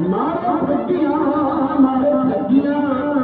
ਮਾਰੇ ਠੱਗੀਆਂ ਮਾਰੇ ਠੱਗੀਆਂ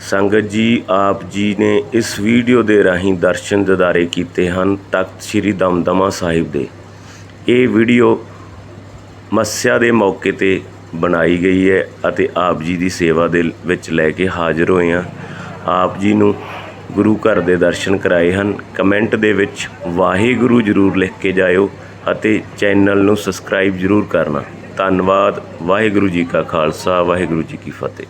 ਸੰਗਤ ਜੀ, ਆਪ ਜੀ ਨੇ ਇਸ ਵੀਡੀਓ ਦੇ ਰਾਹੀਂ ਦਰਸ਼ਨ ਦਿਦਾਰੇ ਕੀਤੇ ਹਨ ਤਖਤ ਸ੍ਰੀ ਦਮਦਮਾ ਸਾਹਿਬ ਦੇ। ਇਹ ਵੀਡੀਓ ਮੱਸਿਆ ਦੇ ਮੌਕੇ ਤੇ ਬਣਾਈ ਗਈ ਹੈ ਅਤੇ ਆਪ ਜੀ ਦੀ ਸੇਵਾ ਦੇ ਵਿੱਚ ਲੈ ਕੇ ਹਾਜ਼ਰ ਹੋਏ ਹਾਂ। ਆਪ ਜੀ ਨੂੰ ਗੁਰੂ ਘਰ ਦੇ ਦਰਸ਼ਨ ਕਰਾਏ ਹਨ। ਕਮੈਂਟ ਦੇ ਵਿੱਚ ਵਾਹਿਗੁਰੂ ਜ਼ਰੂਰ ਲਿਖ ਕੇ ਜਾਇਓ ਅਤੇ ਚੈਨਲ ਨੂੰ ਸਬਸਕ੍ਰਾਈਬ ਜ਼ਰੂਰ ਕਰਨਾ। ਧੰਨਵਾਦ। ਵਾਹਿਗੁਰੂ ਜੀ ਕਾ ਖਾਲਸਾ। ਵਾਹਿਗੁਰੂ ਜੀ ਕੀ ਫਤਿਹ।